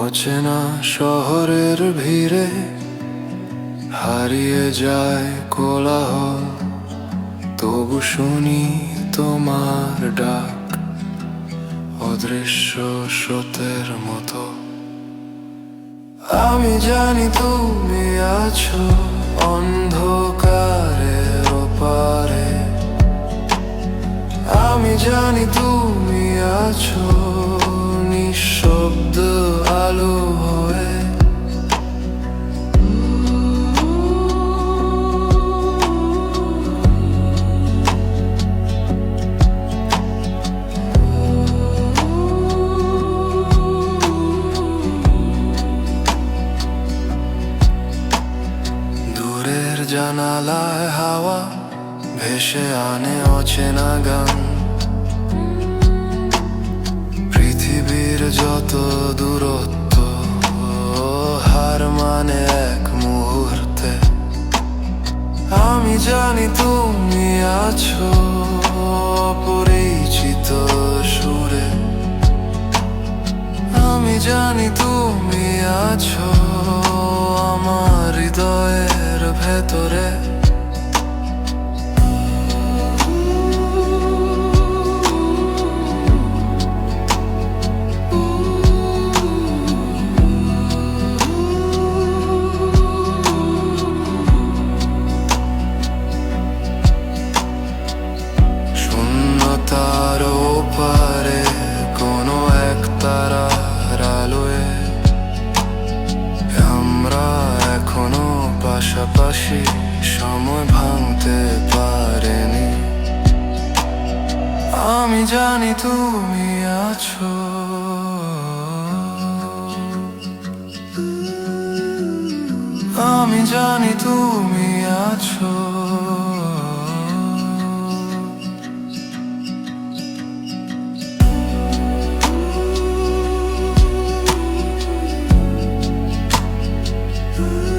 অচেনা শহরের ভিড়ে হারিয়ে যায় কোলাহল। তবু শুনি তোমার ডাক, অদৃশ্য স্রোতের মতো। আমি জানি তুমি আছো অন্ধকারের ওপারে। আমি জানি তুমি আছো নিঃশব্দ জানালায় হাওয়া ভেসে আনে অচেনা গান। পৃথিবীর যত দূরত্ব, হার মানে এক মুহূর্তে। আমি জানি তুমি আছো পরিচিত সুরে। আমি জানি তুমি আছো আমার হৃদয়ের ভেতরে পাশাপাশি সময় ভাঙতে পারেনি আমি জানি তুমি আছো আমি জানি তুমি আছো Ooh.